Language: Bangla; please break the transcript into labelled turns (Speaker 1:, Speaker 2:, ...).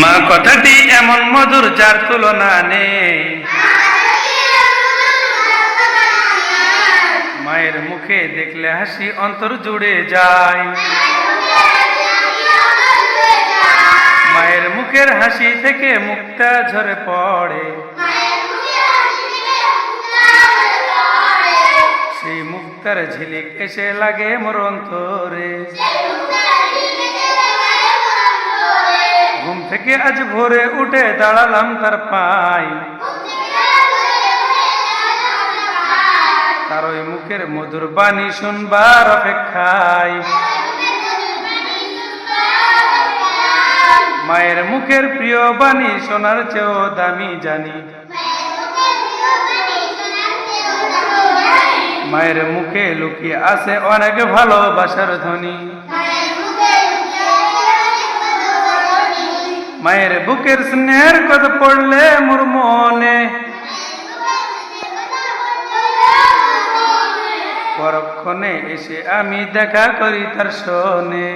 Speaker 1: মা কথাটি এমন মধুর, যার তুলনা নেই। মায়ের মুখে দেখলে হাসি অন্তর জুড়ে যায়। মায়ের মুখের হাসি থেকে মুক্তা ঝরে পড়ে। সেই মুক্তার ঝিলিক এসে লাগে মোর অন্তরে থেকে আজ ভোরে উঠে দাঁড়ালাম তার পাই তার ওই মুখের মধুর বাণী শুনবার অপেক্ষায়। মায়ের মুখের প্রিয় বাণী শোনার চেয়েও দামি জানি। মায়ের মুখে লুকিয়ে আছে অনেক ভালোবাসার ধ্বনি। মায়ের বুকের স্নেহের কথা পড়লে মোর মনে। পরক্ষণে এসে আমি দেখা করি তার শোনে